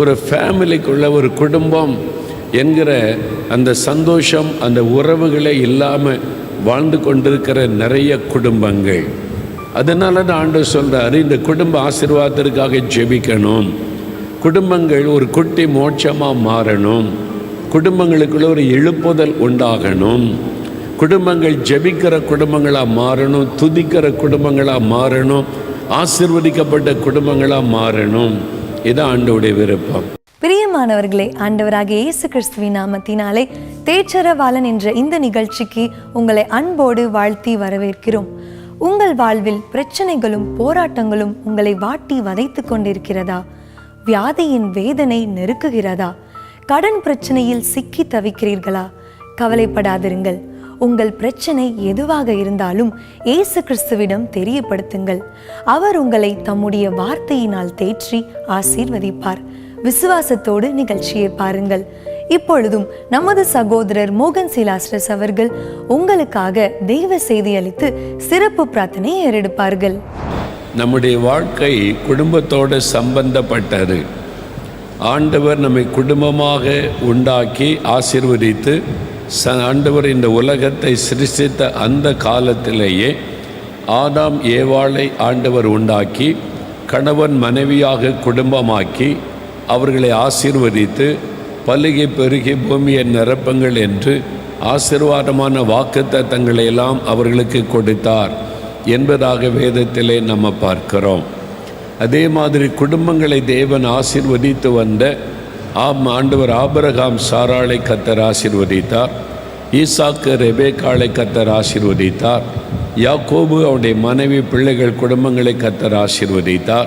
ஒரு ஃபேமிலிக்குள்ள ஒரு குடும்பம் என்கிற அந்த சந்தோஷம் அந்த உறவுகளே இல்லாமல் வாழ்ந்து கொண்டிருக்கிற நிறைய குடும்பங்கள். அதனால தான் ஆண்டு சொல்கிறாரு இந்த குடும்ப ஆசீர்வாதத்திற்காக ஜெபிக்கணும். குடும்பங்கள் ஒரு குட்டி மோட்சமாக மாறணும். குடும்பங்களுக்குள்ள ஒரு எழுப்புதல் உண்டாகணும். குடும்பங்கள் ஜெபிக்கிற குடும்பங்களாக மாறணும் துதிக்கிற குடும்பங்களாக மாறணும் ஆசிர்வதிக்கப்பட்ட குடும்பங்களாக மாறணும். இதான் ஆண்டோடைய விருப்பம். பிரியமானவர்களே ஆண்டவராகிய இயேசு கிறிஸ்துவின் நாமத்தினாலே தேச்சரவாளன் என்ற இந்த நிகழ்ச்சிக்கு உங்களை அன்போடு வாழ்த்தி வரவேற்கிறோம். உங்கள் வாழ்வில் பிரச்சனைகளும் போராட்டங்களும் உங்களை வாட்டி வதைத்து கொண்டிருக்கிறதா? வியாதியின் வேதனை நெருக்குகிறதா? கடன் பிரச்சனையில் சிக்கி தவிக்கிறீர்களா? கவலைப்படாதிருங்கள். உங்கள் பிரச்சனை எதுவாக இருந்தாலும் இயேசு கிறிஸ்துவிடம் தெரியப்படுத்துங்கள். அவர் உங்களை தம்முடைய வார்த்தையினால் தேற்றி ஆசீர்வதிப்பார். விசுவாசத்தோடு நிகழ்ச்சியை பாருங்கள். இப்பொழுதும் நமது சகோதரர் மோகன் சிலாஸ்ரஸ் அவர்கள் உங்களுக்காக தெய்வ செய்தி அளித்து சிறப்பு பிரார்த்தனை ஏறெடுப்பார்கள். நம்முடைய வாழ்க்கை குடும்பத்தோடு சம்பந்தப்பட்டது. ஆண்டவர் நம்மை குடும்பமாக உண்டாக்கி ஆசீர்வதித்து ச ஆண்டவர் இந்த உலகத்தை சிருஷ்டித்த அந்த காலத்திலேயே ஆதாம் ஏவாளை ஆண்டவர் உண்டாக்கி கணவன் மனைவியாக குடும்பமாக்கி அவர்களை ஆசீர்வதித்து பலுகி பெருகி பூமியை நிரப்புங்கள் என்று ஆசீர்வாதமான வாக்குத்தத்தங்களை எல்லாம் அவர்களுக்கு கொடுத்தார் என்பதாக வேதத்திலே நம்ம பார்க்கிறோம். அதே மாதிரி குடும்பங்களை தேவன் ஆசிர்வதித்து வந்த ஆம் ஆண்டவர் ஆபரகாம் சாராளை கத்தர் ஆசிர்வதித்தார். ஈசாக்கு ரெபேக்காளை கத்தர் ஆசிர்வதித்தார். யாக்கோபு அவனுடைய மனைவி பிள்ளைகள் குடும்பங்களை கத்தர் ஆசிர்வதித்தார்.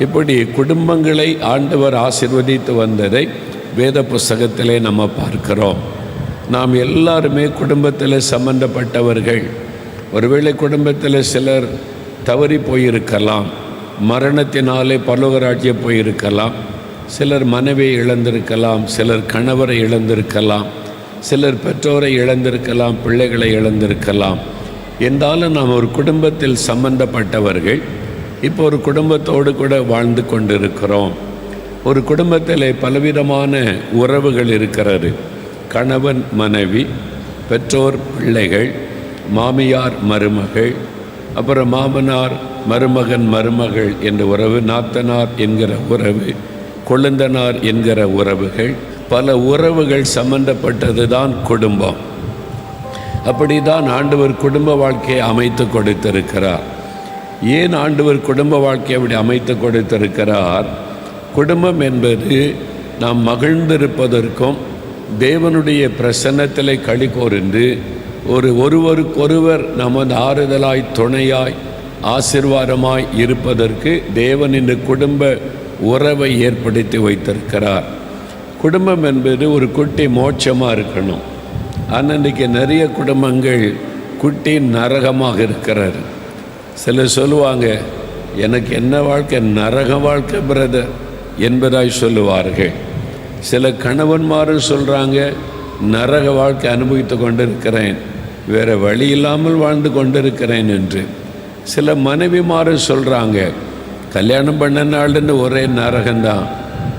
இப்படி குடும்பங்களை ஆண்டவர் ஆசிர்வதித்து வந்ததை வேத புஸ்தகத்திலே நம்ம பார்க்கிறோம். நாம் எல்லாருமே குடும்பத்தில் சம்பந்தப்பட்டவர்கள். ஒருவேளை குடும்பத்தில் சிலர் தவறி போயிருக்கலாம். மரணத்தினாலே பரலோகராட்சிய போயிருக்கலாம். சிலர் மனைவியை இழந்திருக்கலாம் சிலர் கணவரை இழந்திருக்கலாம் சிலர் பெற்றோரை இழந்திருக்கலாம் பிள்ளைகளை இழந்திருக்கலாம். என்றாலும் நாம் ஒரு குடும்பத்தில் சம்பந்தப்பட்டவர்கள் இப்போ ஒரு குடும்பத்தோடு கூட வாழ்ந்து கொண்டிருக்கிறோம். ஒரு குடும்பத்தில் பலவிதமான உறவுகள் இருக்கிறது. கணவன் மனைவி பெற்றோர் பிள்ளைகள் மாமியார் மருமகள் அப்புறம் மாமனார் மருமகன் மருமகள் என்ற உறவு நாத்தனார் என்கிற உறவு கொழுந்தனார் என்கிற உறவுகள் பல உறவுகள் சம்பந்தப்பட்டது தான் குடும்பம். அப்படிதான் ஆண்டவர் குடும்ப வாழ்க்கையை அமைத்து கொடுத்திருக்கிறார். ஏன் ஆண்டவர் குடும்ப வாழ்க்கையை அப்படி அமைத்து கொடுத்திருக்கிறார்? குடும்பம் என்பது நாம் மகிழ்ந்திருப்பதற்கும் தேவனுடைய பிரசன்னத்திலே களி கோர்ந்து ஒரு ஒருவருக்கொருவர் நமது ஆறுதலாய் துணையாய் ஆசிர்வாதமாய் இருப்பதற்கு தேவன் இந்த குடும்ப உறவை ஏற்படுத்தி வைத்திருக்கிறார். குடும்பம் என்பது ஒரு குட்டி மோட்சமாக இருக்கணும். ஆனால் இன்றைக்கி நிறைய குடும்பங்கள் குட்டி நரகமாக இருக்கிறார் சிலர் சொல்லுவாங்க எனக்கு என்ன வாழ்க்கை? நரக வாழ்க்கை பிரதர் என்பதாய் சொல்லுவார்கள். சில கணவன்மாரும் சொல்கிறாங்க நரக வாழ்க்கை அனுபவித்து கொண்டிருக்கிறேன். வேறு வழி இல்லாமல் வாழ்ந்து கொண்டிருக்கிறேன் என்று. சில மனைவிமாரும் சொல்கிறாங்க கல்யாணம் பண்ண நாள்னு ஒரே நரகம்தான்.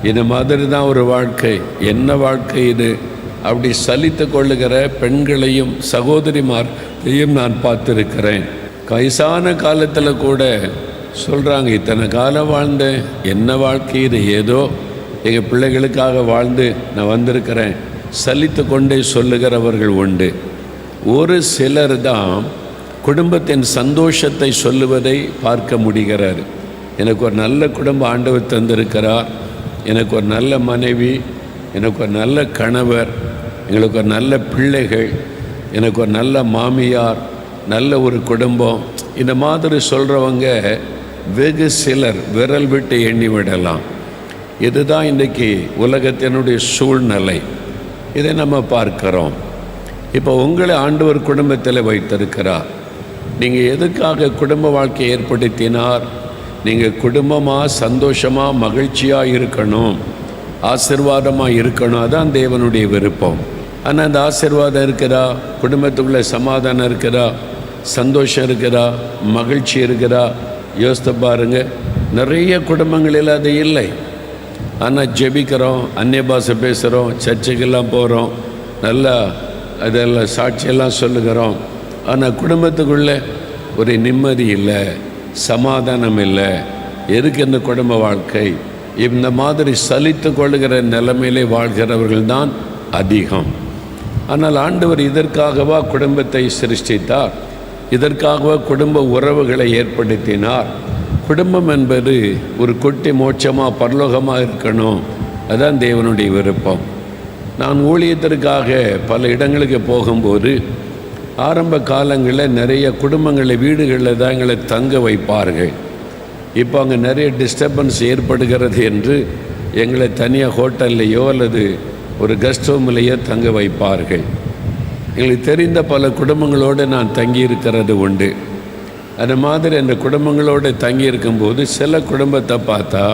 இது மாதிரி தான் ஒரு வாழ்க்கை. என்ன வாழ்க்கை இது? அப்படி சலித்து கொள்ளுகிற பெண்களையும் சகோதரிமார்களையும் நான் பார்த்துருக்கிறேன். வயசான காலத்தில் கூட சொல்கிறாங்க இத்தனை காலம் வாழ்ந்தேன் என்ன வாழ்க்கை இது? ஏதோ எங்கள் பிள்ளைகளுக்காக வாழ்ந்து நான் வந்திருக்கிறேன். சலித்து கொண்டே சொல்லுகிறவர்கள் உண்டு. ஒரு சிலர் தான் குடும்பத்தின் சந்தோஷத்தை சொல்லுவதை பார்க்க முடிகிறார். எனக்கு ஒரு நல்ல குடும்பம் ஆண்டவர் தந்திருக்கிறார். எனக்கு ஒரு நல்ல மனைவி எனக்கு ஒரு நல்ல கணவர் எங்களுக்கு ஒரு நல்ல பிள்ளைகள் எனக்கு ஒரு நல்ல மாமியார் நல்ல ஒரு குடும்பம். இந்த மாதிரி சொல்கிறவங்க வெகு சிலர் விரல் விட்டு எண்ணி விடலாம். இதுதான் இன்றைக்கி உலகத்தினுடைய சூழ்நிலை. இதை நம்ம பார்க்கிறோம். இப்போ உங்களை ஆண்டவர் குடும்பத்தில் வைத்திருக்கிறார். நீங்கள் எதுக்காக குடும்ப வாழ்க்கையை ஏற்படுத்தினார்? நீங்கள் குடும்பமாக சந்தோஷமாக மகிழ்ச்சியாக இருக்கணும். ஆசிர்வாதமாக இருக்கணும். அதான் தேவனுடைய விருப்பம். ஆனால் அந்த ஆசிர்வாதம் இருக்குதா? குடும்பத்துக்குள்ளே சமாதானம் இருக்குதா? சந்தோஷம் இருக்குதா? மகிழ்ச்சி இருக்குதா? யோசித்து பாருங்க. நிறைய குடும்பங்களில் அது இல்லை. ஆனால் ஜெபிக்கிறோம் அந்நிய பாஷை பேசுகிறோம் சர்ச்சைக்கெல்லாம் போகிறோம் நல்லா அதெல்லாம் சாட்சியெல்லாம் சொல்லுகிறோம். ஆனால் குடும்பத்துக்குள்ளே ஒரு நிம்மதி இல்லை. சமாதானம் இல்லை எதுக்கு இந்த குடும்ப வாழ்க்கை? இந்த மாதிரி சலித்து கொள்ளுகிற நிலைமையிலே வாழ்கிறவர்கள் தான் அதிகம். ஆனால் ஆண்டவர் இதற்காகவா குடும்பத்தை சிருஷ்டித்தார்? இதற்காகவா குடும்ப உறவுகளை ஏற்படுத்தினார்? குடும்பம் என்பது ஒரு குட்டி மோட்சமாக பரலோகமாக இருக்கணும். அதுதான் தேவனுடைய விருப்பம். நான் ஊழியத்திற்காக பல இடங்களுக்கு போகும்போது ஆரம்ப காலங்களில் நிறைய குடும்பங்களை வீடுகளில் தான் எங்களை தங்க வைப்பார்கள். இப்போ அங்கே நிறைய டிஸ்டர்பன்ஸ் ஏற்படுகிறது என்று எங்களை தனியாக ஹோட்டல்லையோ அல்லது ஒரு கெஸ்ட் ஹோம்லேயோ தங்க வைப்பார்கள். எங்களுக்கு தெரிந்த பல குடும்பங்களோடு நான் தங்கியிருக்கிறது உண்டு. அந்த மாதிரி அந்த குடும்பங்களோடு தங்கியிருக்கும்போது சில குடும்பத்தை பார்த்தா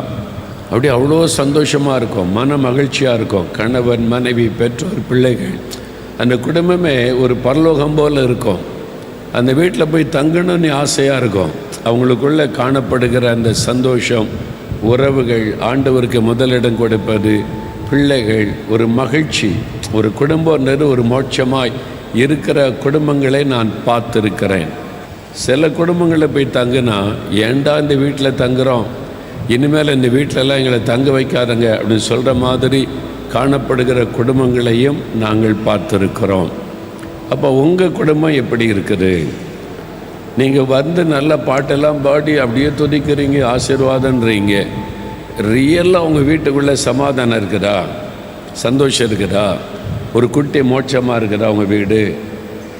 அப்படியே அவ்வளோ சந்தோஷமாக இருக்கும் மன மகிழ்ச்சியாக இருக்கும். கணவன் மனைவி பெற்றோர் பிள்ளைகள். அந்த குடும்பமே ஒரு பரலோகம் போல் இருக்கும். அந்த வீட்டில் போய் தங்கணும்னு ஆசையாக இருக்கும். அவங்களுக்குள்ளே காணப்படுகிற அந்த சந்தோஷம் உறவுகள் ஆண்டவருக்கு முதலிடம் கொடுப்பது பிள்ளைகள் ஒரு மகிழ்ச்சி ஒரு குடும்பம்ன்றது ஒரு மோட்சமாய் இருக்கிற குடும்பங்களை நான் பார்த்துருக்கிறேன். சில குடும்பங்களில் போய் தங்குனா ஏன்டா இந்த வீட்டில் தங்குறோம்? இனிமேல் இந்த வீட்டிலலாம் எங்களை தங்க வைக்காதங்க அப்படின்னு சொல்கிற மாதிரி காணப்படுகிற குடும்பங்களையும் நாங்கள் பார்த்துருக்கிறோம். அப்போ உங்கள் குடும்பம் எப்படி இருக்குது? நீங்கள் வந்து நல்ல பாட்டெல்லாம் பாடி அப்படியே துதிக்கிறீங்க ஆசீர்வாதன்றீங்க. ரியலாக உங்கள் வீட்டுக்குள்ளே சமாதானம் இருக்குதா? சந்தோஷம் இருக்குதா? ஒரு குட்டி மோட்சமாக இருக்குதா உங்கள் வீடு?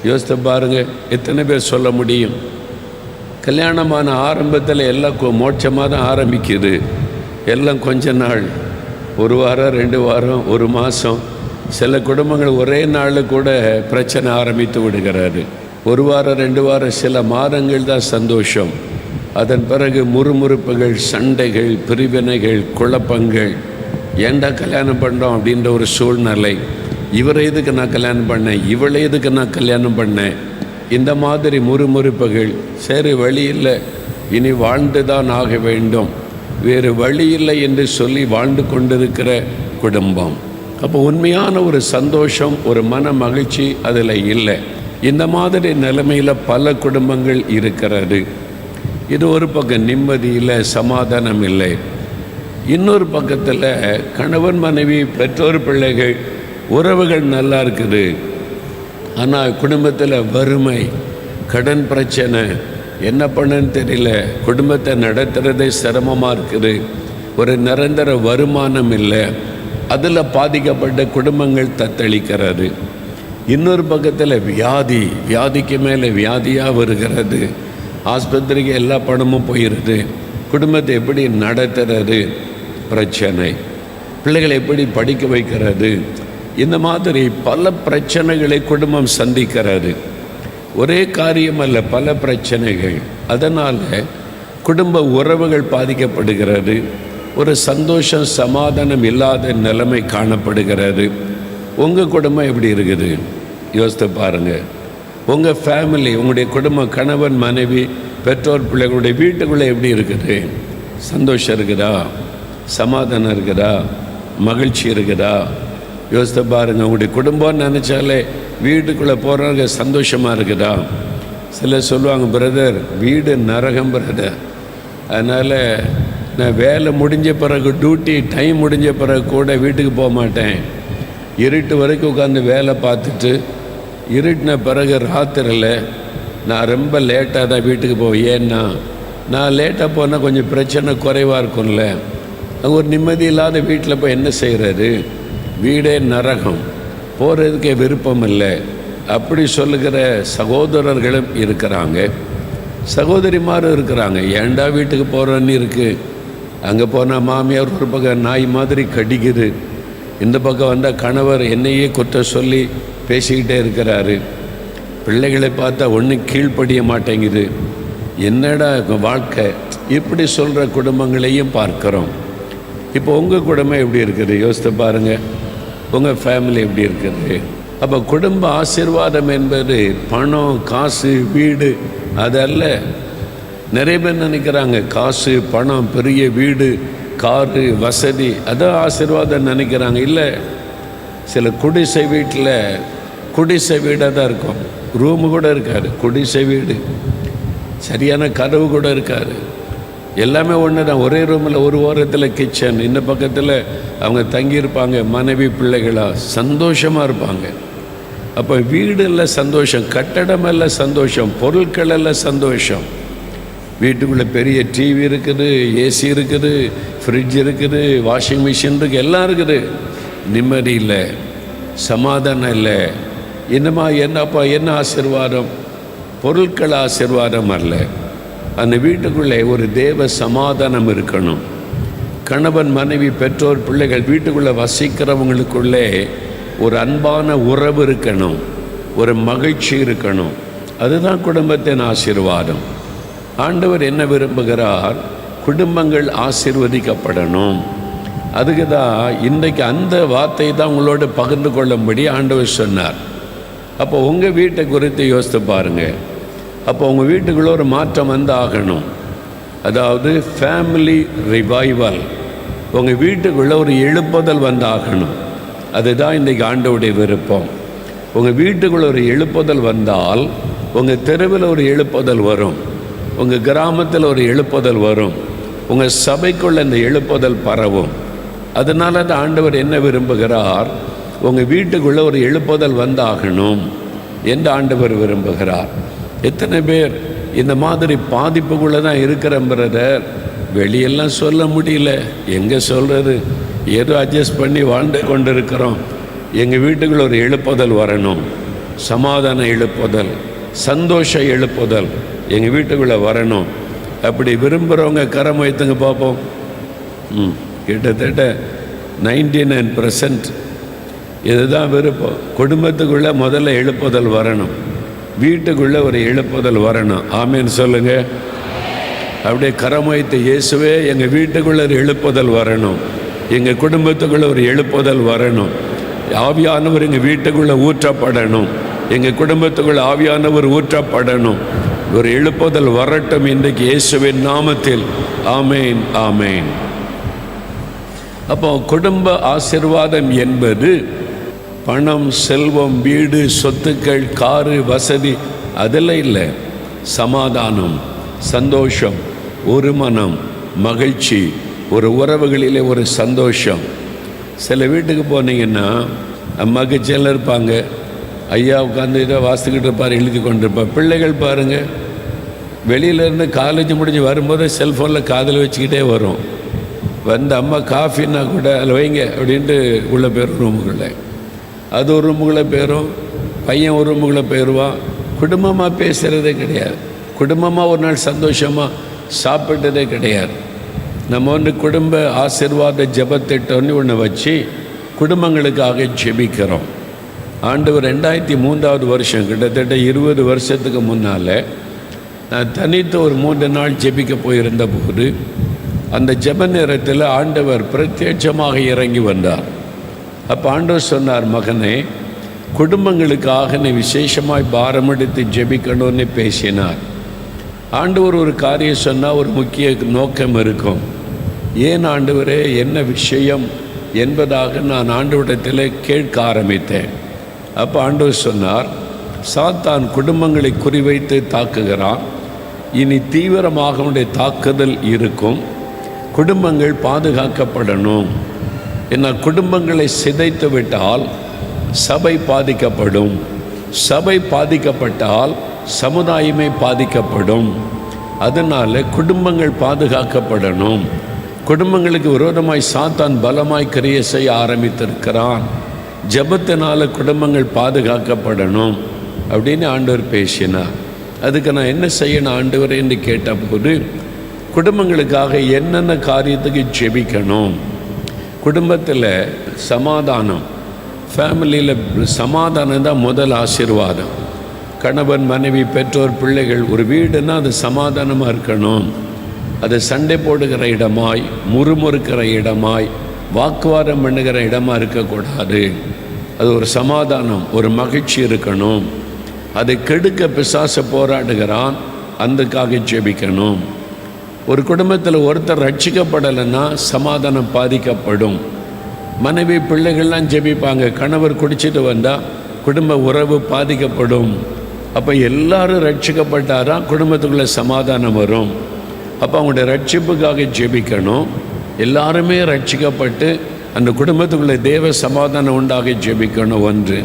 யோசித்து பாருங்கள் எத்தனை பேர் சொல்ல முடியும்? கல்யாணமான ஆரம்பத்தில் எல்லாம் மோட்சமாக தான் ஆரம்பிக்குது. எல்லாம் கொஞ்ச நாள். ஒரு வாரம் ரெண்டு வாரம் ஒரு மாதம் சில குடும்பங்கள் ஒரே நாளில் கூட பிரச்சனை ஆரம்பித்து விடுகிறாரு ஒரு வாரம் ரெண்டு வாரம் சில மாதங்கள் தான் சந்தோஷம். அதன் பிறகு முறுமுறுப்புகள் சண்டைகள் பிரிவினைகள் குழப்பங்கள். ஏன்டா கல்யாணம் பண்ணுறோம் அப்படின்ற ஒரு சூழ்நிலை. இவரை எதுக்கு நான் கல்யாணம் பண்ணேன்? இவளை எதுக்கு நான் கல்யாணம் பண்ணேன்? இந்த மாதிரி முறுமுறுப்புகள் சரி வழி இல்லை. இனி வாழ்ந்து தான் ஆக வேண்டும். வேறு வழி இல்லை என்று சொல்லி வாழ்ந்து கொண்டிருக்கிற குடும்பம். அப்போ உண்மையான ஒரு சந்தோஷம் ஒரு மன மகிழ்ச்சி அதில் இல்லை. இந்த மாதிரி நிலைமையில் பல குடும்பங்கள் இருக்கிறது. இது ஒரு பக்கம் நிம்மதி இல்லை சமாதானம் இல்லை. இன்னொரு பக்கத்தில் கணவன் மனைவி பெற்றோர் பிள்ளைகள் உறவுகள் நல்லா இருக்குது. ஆனால் குடும்பத்தில் வறுமை கடன் பிரச்சனை என்ன பண்ணுன்னு தெரியல. குடும்பத்தை நடத்துகிறதே சிரமமாக இருக்குது. ஒரு நிரந்தர வருமானம் இல்லை. அதில் பாதிக்கப்பட்ட குடும்பங்கள் தத்தளிக்கிறது. இன்னொரு பக்கத்தில் வியாதி வியாதிக்கு மேலே வியாதியாக வருகிறது. ஆஸ்பத்திரிக்கு எல்லா பணமும் போயிடுது குடும்பத்தை எப்படி நடத்துறது? பிரச்சனை. பிள்ளைகளை எப்படி படிக்க வைக்கிறது? இந்த மாதிரி பல பிரச்சனைகளை குடும்பம் சந்திக்கிறது. ஒரே காரியம் அல்ல பல பிரச்சனைகள். அதனால் குடும்ப உறவுகள் பாதிக்கப்படுகிறது. ஒரு சந்தோஷம் சமாதானம் இல்லாத நிலைமை காணப்படுகிறது. உங்கள் குடும்பம் எப்படி இருக்குது? யோசித்து பாருங்கள் உங்கள் ஃபேமிலி உங்களுடைய குடும்பம் கணவன் மனைவி பெற்றோர் பிள்ளைகளுடைய வீட்டுக்குள்ளே எப்படி இருக்குது? சந்தோஷம் இருக்குதா? சமாதானம் இருக்குதா? மகிழ்ச்சி இருக்குதா? யோசித்து பாருங்கள் உங்களுடைய குடும்பம்னு நினச்சாலே வீட்டுக்குள்ளே போகிறவங்க சந்தோஷமாக இருக்குதா? சிலர் சொல்லுவாங்க பிரதர் வீடு நரகம் பிரதர் அதனால் நான் வேலை முடிஞ்ச பிறகு டியூட்டி டைம் முடிஞ்ச பிறகு கூட வீட்டுக்கு போக மாட்டேன். இருட்டு வரைக்கும் உட்காந்து வேலை பார்த்துட்டு இருட்டின பிறகு ராத்திரியில் நான் ரொம்ப லேட்டாக தான் வீட்டுக்கு போவேன். ஏன்னா நான் லேட்டாக போனால் கொஞ்சம் பிரச்சனை குறைவாக இருக்கும்ல. அங்கே ஒரு நிம்மதி இல்லாத வீட்டில் போய் என்ன செய்கிறாரு வீடே நரகம். போகிறதுக்கே விருப்பம் இல்லை அப்படி சொல்லுகிற சகோதரர்களும் இருக்கிறாங்க. சகோதரிமாரும் இருக்கிறாங்க. ஏன்டா வீட்டுக்கு போகிறோன்னு இருக்குது அங்கே போனால் மாமியார் ஒரு பக்கம் நாய் மாதிரி கடிக்குது. இந்த பக்கம் வந்தால் கணவர் என்னையே குற்றம் சொல்லி பேசிக்கிட்டே இருக்கிறாரு. பிள்ளைகளை பார்த்தா ஒன்றும் கீழ்ப்படிய மாட்டேங்குது. என்னடா வாழ்க்கை? இப்படி சொல்கிற குடும்பங்களையும் பார்க்குறோம். இப்போ உங்கள் குடும்பம் எப்படி இருக்குது? யோசித்து பாருங்கள் உங்கள் ஃபேமிலி எப்படி இருக்குது? அப்போ குடும்ப ஆசீர்வாதம் என்பது பணம் காசு வீடு அதல்ல. நிறைய பேர் நினைக்கிறாங்க காசு பணம் பெரிய வீடு காரு வசதி அதான் ஆசீர்வாதம் நினைக்கிறாங்க. இல்லை சில குடிசை வீட்டில் குடிசை வீடாக தான் இருக்கும். ரூமு கூட இருக்காது குடிசை வீடு. சரியான கதவு கூட இருக்காது. எல்லாமே ஒன்று தான் ஒரே ரூமில் ஒரு ஓரத்தில் கிச்சன் இந்த பக்கத்தில் அவங்க தங்கியிருப்பாங்க மனைவி பிள்ளைகளாக சந்தோஷமாக இருப்பாங்க. அப்போ வீடெல்லாம் சந்தோஷம் கட்டடமெல்லாம் சந்தோஷம் பொருட்கள் எல்லாம் சந்தோஷம். வீட்டுக்குள்ளே பெரிய டிவி இருக்குது ஏசி இருக்குது ஃப்ரிட்ஜ் இருக்குது வாஷிங் மிஷின் இருக்குது எல்லாம் இருக்குது. நிம்மதி இல்லை சமாதானம் இல்லை. என்னம்மா என்னப்பா என்ன ஆசீர்வாதம்? பொருட்கள் ஆசீர்வாதம் அல்ல. அந்த வீட்டுக்குள்ளே ஒரு தேவ சமாதானம் இருக்கணும். கணவன் மனைவி பெற்றோர் பிள்ளைகள் வீட்டுக்குள்ளே வசிக்கிறவங்களுக்குள்ளே ஒரு அன்பான உறவு இருக்கணும். ஒரு மகிழ்ச்சி இருக்கணும். அதுதான் குடும்பத்தின் ஆசீர்வாதம். ஆண்டவர் என்ன விரும்புகிறார்? குடும்பங்கள் ஆசிர்வதிக்கப்படணும். அதுக்கு தான் இன்றைக்கு அந்த வார்த்தையை தான் உங்களோட பகிர்ந்து கொள்ளும்படி ஆண்டவர் சொன்னார். அப்போ உங்கள் வீட்டை குறித்து யோசித்து பாருங்கள் அப்போ உங்கள் வீட்டுக்குள்ள ஒரு மாற்றம் வந்து ஆகணும். அதாவது ஃபேமிலி ரிவைவல் உங்கள் வீட்டுக்குள்ளே ஒரு எழுப்புதல் வந்து ஆகணும். அதுதான் இன்றைக்கி ஆண்டவுடைய விருப்பம். உங்கள் வீட்டுக்குள்ள ஒரு எழுப்புதல் வந்தால் உங்கள் தெருவில் ஒரு எழுப்புதல் வரும். உங்கள் கிராமத்தில் ஒரு எழுப்புதல் வரும். உங்கள் சபைக்குள்ள இந்த எழுப்புதல் பரவும். அதனால் அந்த ஆண்டவர் என்ன விரும்புகிறார்? உங்கள் வீட்டுக்குள்ளே ஒரு எழுப்புதல் வந்தாகணும். என்று ஆண்டவர் விரும்புகிறார். எத்தனை பேர் இந்த மாதிரி பாதிப்புக்குள்ளே தான் இருக்கிற பிரதர் வெளியெல்லாம் சொல்ல முடியல. எங்கே சொல்கிறது ஏதோ அட்ஜஸ்ட் பண்ணி வாழ்ந்து கொண்டு இருக்கிறோம் எங்கள் வீட்டுக்குள்ள ஒரு எழுப்புதல் வரணும். சமாதான எழுப்புதல் சந்தோஷ எழுப்புதல் எங்கள் வீட்டுக்குள்ளே வரணும். அப்படி விரும்புகிறவங்க கரம் வைத்துங்க பார்ப்போம். ம் கிட்டத்தட்ட நைன்டி நைன் பர்சன்ட் இதுதான் விருப்பம். குடும்பத்துக்குள்ளே முதல்ல எழுப்புதல் வரணும். வீட்டுக்குள்ளே ஒரு எழுப்புதல் வரணும். ஆமேன்னு சொல்லுங்கள் அப்படியே கரம் வைத்து இயேசுவே எங்கள் வீட்டுக்குள்ளே ஒரு எழுப்புதல் வரணும். எங்கள் குடும்பத்துக்குள்ளே ஒரு எழுப்புதல் வரணும். ஆவியானவர் எங்கள் வீட்டுக்குள்ளே ஊற்றப்படணும். எங்கள் குடும்பத்துக்குள்ள ஆவியானவர் ஊற்றப்படணும். ஒரு எழுப்புதல் வரட்டும் இன்றைக்கு இயேசுவின் நாமத்தில். ஆமேன் ஆமேன். அப்போ குடும்ப ஆசிர்வாதம் என்பது பணம் செல்வம் வீடு சொத்துக்கள் காரு வசதி அதெல்லாம் இல்லை. சமாதானம் சந்தோஷம் ஒரு மனம் மகிழ்ச்சி ஒரு உறவுகளிலே ஒரு சந்தோஷம். சில வீட்டுக்கு போனீங்கன்னா அம்மாவுக்கு செல்ல இருப்பாங்க. ஐயா உட்காந்து இதை வாசிக்கிட்டு இருப்பார் எழுதி கொண்டிருப்பார். பிள்ளைகள் பாருங்கள் வெளியிலேருந்து காலேஜ் முடிஞ்சு வரும்போது செல்ஃபோனில் காதில் வச்சுக்கிட்டே வரும். வந்து அம்மா காஃபின்னா கூட அதில் வைங்க அப்படின்ட்டு உள்ள போயிடும் ரூமுக்குள்ளே அது ஒரு ரூமுக்குள்ளே போயிரும் பையன் ஒரு ரூமுக்குள்ளே போயிடுவான் குடும்பமாக பேசுகிறதே கிடையாது. குடும்பமாக ஒரு நாள் சந்தோஷமாக சாப்பிட்டதே கிடையாது. நம்ம வந்து குடும்ப ஆசிர்வாத ஜபத்திட்டம்னு ஒன்று வச்சு குடும்பங்களுக்காக ஜெபிக்கிறோம். ஆண்டவர் ரெண்டாயிரத்தி மூன்றாவது வருஷம் கிட்டத்தட்ட இருபது வருஷத்துக்கு முன்னால் நான் தனித்து ஒரு மூன்று நாள் ஜெபிக்க போயிருந்த போது அந்த ஜெப நேரத்தில் ஆண்டவர் பிரத்யட்சமாக இறங்கி வந்தார். அப்போ ஆண்டவர் சொன்னார் மகனே குடும்பங்களுக்காக நீ விசேஷமாய் பாரமெடுத்து ஜெபிக்கணும்னு பேசினார். ஆண்டவர் ஒரு காரியம் சொன்னால் ஒரு முக்கிய நோக்கம் இருக்கும். ஏன் ஆண்டவரே என்ன விஷயம் என்பதாக நான் ஆண்டவரிடத்தில் கேட்க ஆரம்பித்தேன். அப்போ ஆண்டவர் சொன்னார் சாத்தான் குடும்பங்களை குறிவைத்து தாக்குகிறான். இனி தீவிரமாக உடைய தாக்குதல் இருக்கும். குடும்பங்கள் பாதுகாக்கப்படணும். என்ன குடும்பங்களை சிதைத்து விட்டால் சபை பாதிக்கப்படும். சபை பாதிக்கப்பட்டால் சமுதாயமே பாதிக்கப்படும். அதனால் குடும்பங்கள் பாதுகாக்கப்படணும். குடும்பங்களுக்கு விரோதமாய் சாத்தான் பலமாய் கிரியை செய்ய ஆரம்பித்திருக்கிறான். ஜபத்தினால குடும்பங்கள் பாதுகாக்கப்படணும். அப்படின்னு ஆண்டவர் பேசினார். அதுக்கு நான் என்ன செய்யணும் ஆண்டவர் என்று கேட்டபோது குடும்பங்களுக்காக என்னென்ன காரியத்துக்கு ஜெபிக்கணும்? குடும்பத்தில் சமாதானம் ஃபேமிலியில் சமாதானம் தான் முதல் ஆசீர்வாதம். கணவன் மனைவி பெற்றோர் பிள்ளைகள் ஒரு வீடுன்னா அது சமாதானமாக இருக்கணும். அது சண்டை போடுகிற இடமாய் முறுமுறுக்கிற இடமாய் வாக்குவாதம் பண்ணுகிற இடமா இருக்கக்கூடாது. அது ஒரு சமாதானம் ஒரு மகிழ்ச்சி இருக்கணும். அதை கெடுக்க பிசாச போராடுகிறான் அதுக்காக ஜெபிக்கணும். ஒரு குடும்பத்தில் ஒருத்தர் ரட்சிக்கப்படலைன்னா சமாதானம் பாதிக்கப்படும். மனைவி பிள்ளைகள்லாம் ஜெபிப்பாங்க. கணவர் குடிச்சிட்டு வந்தால் குடும்ப உறவு பாதிக்கப்படும். அப்போ எல்லாரும் ரட்சிக்கப்பட்டாரா குடும்பத்துக்குள்ளே சமாதானம் வரும். அப்போ அவங்களுடைய ரட்சிப்புக்காக ஜெபிக்கணும். எல்லாருமே ரட்சிக்கப்பட்டு அந்த குடும்பத்துக்குள்ளே தேவ சமாதானம் உண்டாக ஜெபிக்கணும் ஒன்று.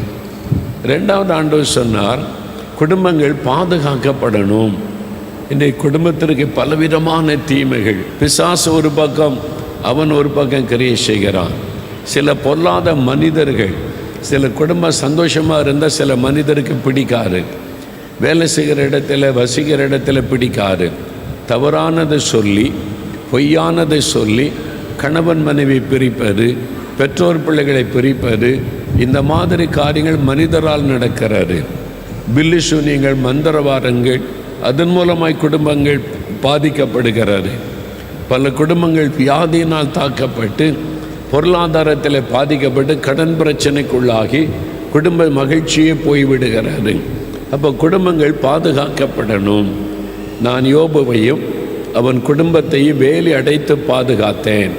ரெண்டாவது ஆண்டு சொன்னார் குடும்பங்கள் பாதுகாக்கப்படணும். இன்றைக்கு குடும்பத்திற்கு பலவிதமான தீமைகள். பிசாசு ஒரு பக்கம் அவன் ஒரு பக்கம் கிரியை செய்கிறான். சில பொல்லாத மனிதர்கள் சில குடும்பம் சந்தோஷமாக இருந்தால் சில மனிதருக்கு பிடிக்காது. வேலை செய்கிற இடத்துல வசிக்கிற இடத்துல பிடிக்காது. தவறானதை சொல்லி பொய்யானதை சொல்லி கணவன் மனைவி பிரிப்பது பெற்றோர் பிள்ளைகளை பிரிப்பது இந்த மாதிரி காரியங்கள் மனிதரால் நடக்கிறது. பில்லு சூன்யங்கள் மந்திரவாரங்கள் அதன் மூலமாய் குடும்பங்கள் பாதிக்கப்படுகிறது. பல குடும்பங்கள் வியாதியினால் தாக்கப்பட்டு பொருளாதாரத்தில் பாதிக்கப்பட்டு கடன் பிரச்சனைக்குள்ளாகி குடும்ப மகிழ்ச்சியே போய்விடுகிறது. அப்போ குடும்பங்கள் பாதுகாக்கப்படணும். நான் யோபுவையும் அவன் குடும்பத்தையும் வேலி அடைத்து பாதுகாத்தேன்.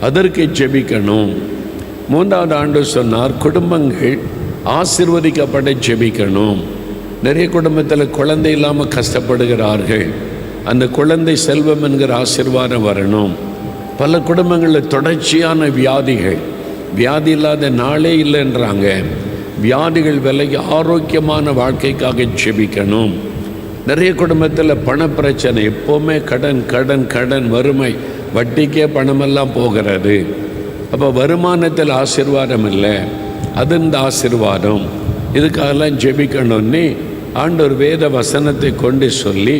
அதற்கு ஜெபிக்கணும். மூன்றாவது ஆண்டு சொன்னார் குடும்பங்கள் ஆசிர்வதிக்கப்பட ஜெபிக்கணும். நிறைய குடும்பத்தில் குழந்தை இல்லாமல் கஷ்டப்படுகிறார்கள். அந்த குழந்தை செல்வம் என்கிற ஆசிர்வாதம் வரணும். பல குடும்பங்களில் தொடர்ச்சியான வியாதிகள். வியாதி இல்லாத நாளே இல்லைன்றாங்க. வியாதிகள் விலகி ஆரோக்கியமான வாழ்க்கைக்காக ஜெபிக்கணும். நிறைய குடும்பத்தில் பண பிரச்சனை எப்போவுமே கடன் கடன் கடன் வறுமை. வட்டிக்கே பணமெல்லாம் போகிறது. அப்போ வருமானத்தில் ஆசிர்வாதம் இல்லை. அது இந்த ஆசிர்வாதம். இதுக்காகலாம் ஜெபிக்கணும்னு ஆண்டவர் வேத வசனத்தை கொண்டு சொல்லி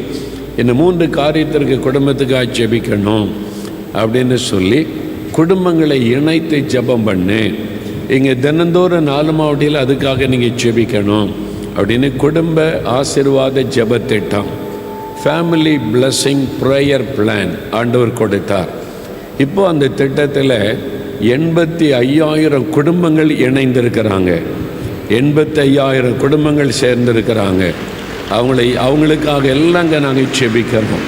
இந்த மூன்று காரியத்திற்கு குடும்பத்துக்காக ஜெபிக்கணும் அப்படின்னு சொல்லி குடும்பங்களை இணைத்து ஜெபம் பண்ணு. இங்கே தினந்தோறும் நாலு மாவட்டியில் அதுக்காக நீங்கள் ஜெபிக்கணும் அப்படின்னு குடும்ப ஆசிர்வாத ஜப திட்டம் ஃபேமிலி பிளஸ்ஸிங் ப்ரேயர் பிளான் ஆண்டவர் கொடுத்தார். இப்போ அந்த திட்டத்தில் எண்பத்தி ஐயாயிரம் குடும்பங்கள் இணைந்திருக்கிறாங்க. எண்பத்தையாயிரம் குடும்பங்கள் சேர்ந்திருக்கிறாங்க. அவங்களை அவங்களுக்காக எல்லாங்க நாங்கள் செபிக்கிறோம்.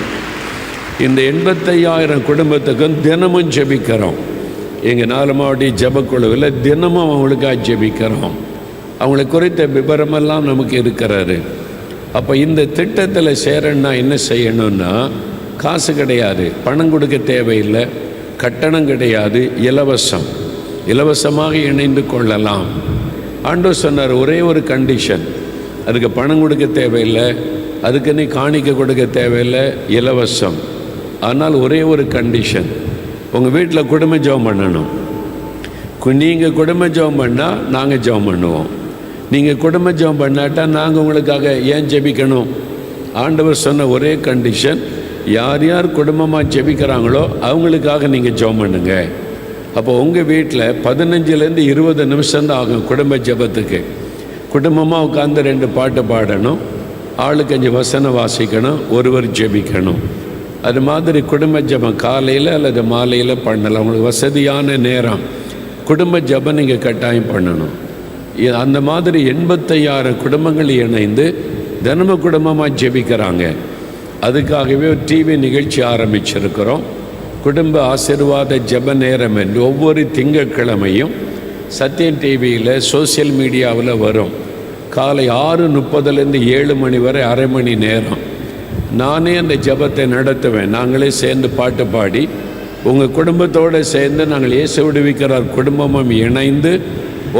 இந்த எண்பத்தையாயிரம் குடும்பத்துக்கும் தினமும் ஜெபிக்கிறோம் எங்கள் நாலு மாவட்ட ஜபக்குழுவில் தினமும் அவங்களுக்காக ஜெபிக்கிறோம் அவங்களை குறித்த விவரமெல்லாம் நமக்கு இருக்கிறாரு. அப்போ இந்த திட்டத்தில் சேரணும்னா என்ன செய்யணும்னா காசு கிடையாது பணம் கொடுக்க தேவையில்லை கட்டணம் கிடையாது இலவசம். இலவசமாக இணைந்து கொள்ளலாம். ஆண்டவர் சொன்னார் ஒரே ஒரு கண்டிஷன் அதுக்கு பணம் கொடுக்க தேவையில்லை. அதுக்கு நீ காணிக்க கொடுக்க தேவையில்லை. இலவசம். ஆனால் ஒரே ஒரு கண்டிஷன் உங்கள் வீட்டில் குடும்ப ஜெபம் பண்ணணும். நீங்கள் குடும்ப ஜெபம் பண்ணால் நாங்கள் ஜெபம் பண்ணுவோம். நீங்கள் குடும்ப ஜெபம் பண்ணாட்டால் நாங்கள் உங்களுக்காக ஏன் ஜெபிக்கணும்? ஆண்டவர் சொன்ன ஒரே கண்டிஷன் யார் யார் குடும்பமாக ஜெபிக்கிறாங்களோ அவங்களுக்காக நீங்கள் ஜெபம் பண்ணுங்கள் அப்போ உங்கள் வீட்டில் பதினஞ்சுலேருந்து இருபது நிமிஷம்தான் ஆகும் குடும்ப ஜெபத்துக்கு. குடும்பமாக உட்காந்து ரெண்டு பாட்டு பாடணும். ஆளுக்கு அஞ்சு வசனம் வாசிக்கணும். ஒருவர் ஜெபிக்கணும். அது மாதிரி குடும்ப ஜெபம் காலையில் அல்லது மாலையில் பண்ணலாம். உங்களுக்கு வசதியான நேரம். குடும்ப ஜபம் நீங்கள் கட்டாயம் பண்ணணும். அந்த மாதிரி எண்பத்தையாறு குடும்பங்கள் இணைந்து தினமும் குடும்பமாக ஜெபிக்கிறாங்க. அதுக்காகவே ஒரு டிவி நிகழ்ச்சி ஆரம்பிச்சிருக்கிறோம். குடும்ப ஆசீர்வாத ஜெப நேரம் என்று ஒவ்வொரு திங்கட்கிழமையும் சத்யன் டிவியில் சோஷியல் மீடியாவில் வரும். காலை ஆறு முப்பதுலேருந்து ஏழு மணி வரை அரை மணி நேரம். நானே அந்த ஜெபத்தை நடத்துவேன். நாங்களே சேர்ந்து பாட்டு பாடி உங்கள் குடும்பத்தோடு சேர்ந்து நாங்கள் இயேசு விடுவிக்கிறார் குடும்பமும் இணைந்து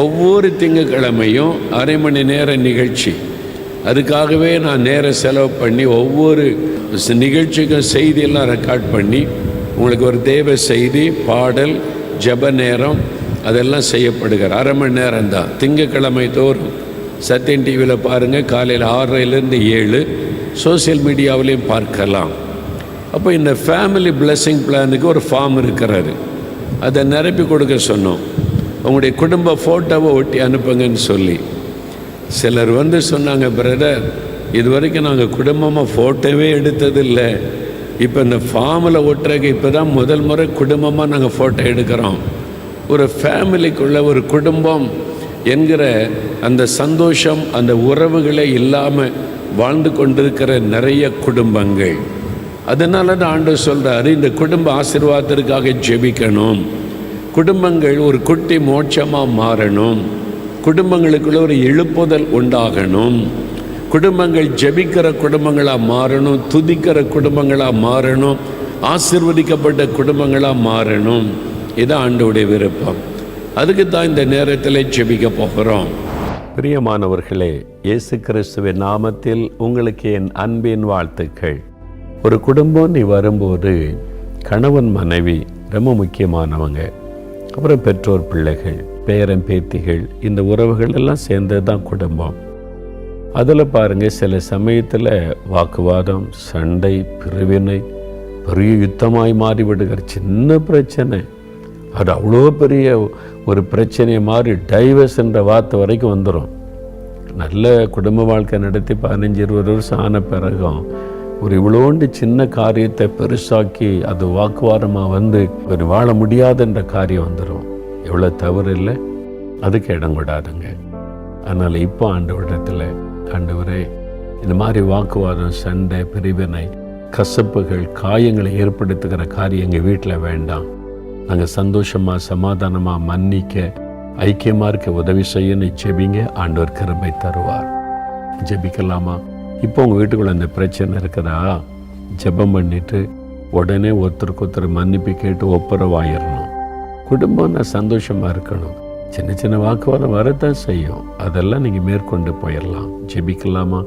ஒவ்வொரு திங்கட்கிழமையும் அரை மணி நேர நிகழ்ச்சி. அதுக்காகவே நான் நேரம் செலவு பண்ணி ஒவ்வொரு நிகழ்ச்சிக்கும் செய்தியெல்லாம் ரெக்கார்ட் பண்ணி உங்களுக்கு ஒரு தேவ செய்தி பாடல் ஜெப நேரம் அதெல்லாம் செய்யப்படுகிற அரை மணி நேரம் தான். திங்கக்கிழமை தோறும் சத்தியன் டிவியில் பாருங்கள் காலையில் ஆறரைலேருந்து ஏழு சோஷியல் மீடியாவிலையும் பார்க்கலாம். அப்போ இந்த ஃபேமிலி blessing பிளானுக்கு ஒரு ஃபார்ம் இருக்கிறாரு அதை நிரப்பி கொடுக்க சொன்னோம். உங்களுடைய குடும்ப ஃபோட்டோவை ஒட்டி அனுப்புங்கன்னு சொல்லி. சிலர் வந்து சொன்னாங்க பிரதர் இது வரைக்கும் நாங்கள் குடும்பமாக ஃபோட்டோவே எடுத்ததில்லை. இப்போ இந்த ஃபார்மில் ஒட்டுறதுக்கு இப்போ தான் முதல் முறை குடும்பமாக நாங்கள் ஃபோட்டோ எடுக்கிறோம். ஒரு ஃபேமிலிக்குள்ள ஒரு குடும்பம் என்கிற அந்த சந்தோஷம் அந்த உறவுகளே இல்லாமல் வாழ்ந்து கொண்டிருக்கிற நிறைய குடும்பங்கள். அதனால தான் ஆண்டு சொல்கிறாரு இந்த குடும்ப ஆசீர்வாதத்திற்காக ஜெபிக்கணும். குடும்பங்கள் ஒரு குட்டி மோட்சமாக மாறணும். குடும்பங்களுக்குள்ள ஒரு எழுப்புதல் உண்டாகணும். குடும்பங்கள் ஜெபிக்கிற குடும்பங்களாக மாறணும் துதிக்கிற குடும்பங்களாக மாறணும் ஆசிர்வதிக்கப்பட்ட குடும்பங்களாக மாறணும். இதான் ஆண்டோடைய விருப்பம். அதுக்கு தான் இந்த நேரத்தில் ஜெபிக்க போகிறோம். பிரியமானவர்களே இயேசு கிறிஸ்துவின் நாமத்தில் உங்களுக்கு என் அன்பின் வாழ்த்துக்கள். ஒரு குடும்பம் நீ வரும்போது கணவன் மனைவி ரொம்ப முக்கியமானவங்க. அப்புறம் பெற்றோர் பிள்ளைகள் பேரன் பேத்திகள் இந்த உறவுகள் எல்லாம் சேர்ந்தது தான் குடும்பம். அதில் பாருங்கள் சில சமயத்தில் வாக்குவாதம் சண்டை பிரிவினை பெரிய யுத்தமாய் மாறிவிடுகிற சின்ன பிரச்சனை. அது அவ்வளோ பெரிய ஒரு பிரச்சனையை மாறி டைவர்ஸ் என்ற வார்த்தை வரைக்கும் வந்துடும் நல்ல குடும்ப வாழ்க்கை நடத்தி பதினஞ்சு இருபது வருஷம் ஆன பிறகும் ஒரு இவ்வளோண்டு சின்ன காரியத்தை பெருசாக்கி அது வாக்குவாதமாக வந்து ஒரு வாழ முடியாதுன்ற காரியம் வந்துடும் எவ்வளோ தவறு இல்லை. அதுக்கு இடம் கூடாதுங்க. அதனால் இப்போ ஆண்டு விடத்தில் ஆண்டவரே இந்த மாதிரி வாக்குவாதம் சண்டை பிரிவினை கசப்புகள் காயங்களை ஏற்படுத்துகிற காரியம் எங்கள் வீட்டில் வேண்டாம். நாங்கள் சந்தோஷமாக சமாதானமாக மன்னிக்க ஐக்கியமாக இருக்க உதவி செய்யணும் ஜெபிங்க ஆண்டவர் கிருபை தருவார். ஜெபிக்கலாமா? இப்போ உங்கள் வீட்டுக்குள்ள இந்த பிரச்சனை இருக்குதா? ஜெபம் பண்ணிட்டு உடனே ஒருத்தருக்கு ஒருத்தர் மன்னிப்பு கேட்டு ஒப்புரவாயிடணும் குடும்பம்னா சந்தோஷமாக இருக்கணும். சின்ன சின்ன வாக்குவாதம் வரத்தான் செய்யும். அதெல்லாம் நீங்கள் மேற்கொண்டு போயிடலாம். ஜெபிக்கலாமா?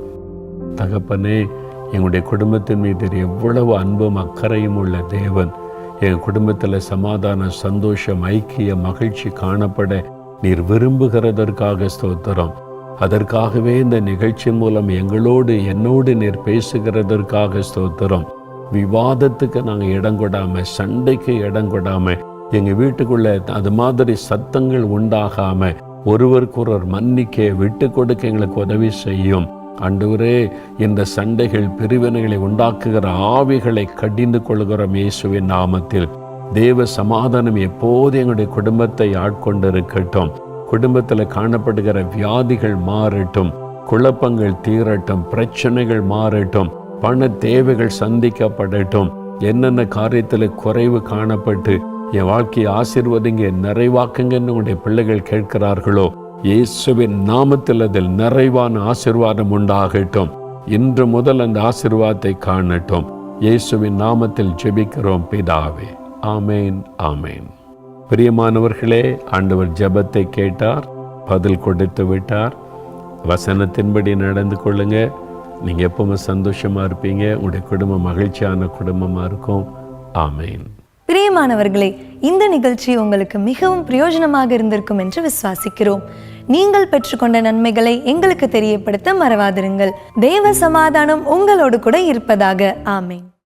தகப்பனே எங்களுடைய குடும்பத்தின் மீது எவ்வளவு அன்பும் அக்கறையும் உள்ள தேவன் எங்கள் குடும்பத்தில் சமாதானம் சந்தோஷம் ஐக்கிய மகிழ்ச்சி காணப்பட நீர் விரும்புகிறதற்காக ஸ்தோத்திரம். அதற்காகவே இந்த நிகழ்ச்சி மூலம் எங்களோடு என்னோடு நீர் பேசுகிறதற்காக ஸ்தோத்திரம். விவாதத்துக்கு நாங்கள் இடம் கொடாமல் சண்டைக்கு இடம் கொடாமல் எங்க வீட்டுக்குள்ள அது மாதிரி சத்தங்கள் உண்டாகாம ஒருவருக்கொருவர் மன்னிக்க விட்டு கொடுக்க எங்களுக்கு உதவி செய்யும். அன்றுவரே இந்த சண்டைகள் பிரிவினைகளை உண்டாக்குகிற ஆவிகளை கடிந்து கொள்கிறோம் இயேசுவின் நாமத்தில். தேவ சமாதானம் எப்போது எங்களுடைய குடும்பத்தை ஆட்கொண்டிருக்கட்டும். குடும்பத்தில் காணப்படுகிற வியாதிகள் மாறட்டும் குழப்பங்கள் தீரட்டும் பிரச்சனைகள் மாறட்டும் பண தேவைகள் சந்திக்கப்படட்டும். என்னென்ன காரியத்தில் குறைவு காணப்பட்டு என் வாழ்க்கையை ஆசீர்வதிங்க நிறைவாக்குங்கன்னு உங்களுடைய பிள்ளைகள் கேட்கிறார்களோ இயேசுவின் நாமத்தில் அதில் நிறைவான ஆசிர்வாதம் உண்டாகட்டும். இன்று முதல் அந்த ஆசிர்வாதத்தை காணட்டும். இயேசுவின் நாமத்தில் ஜெபிக்கிறோம் பிதாவே. ஆமேன் ஆமேன். பிரியமானவர்களே ஆண்டவர் ஜெபத்தை கேட்டார் பதில் கொடுத்து விட்டார். வசனத்தின்படி நடந்து கொள்ளுங்க. நீங்கள் எப்பவுமே சந்தோஷமாக இருப்பீங்க. உங்களுடைய குடும்பம் மகிழ்ச்சியான குடும்பமாக இருக்கும். ஆமேன். பிரியமானவர்களே இந்த நிகழ்ச்சி உங்களுக்கு மிகவும் பிரயோஜனமாக இருந்திருக்கும் என்று விசுவாசிக்கிறோம். நீங்கள் பெற்றுக்கொண்ட நன்மைகளை எங்களுக்கு தெரியப்படுத்த மறவாதிருங்கள். தேவ சமாதானம் உங்களோடு கூட இருப்பதாக. ஆமேன்.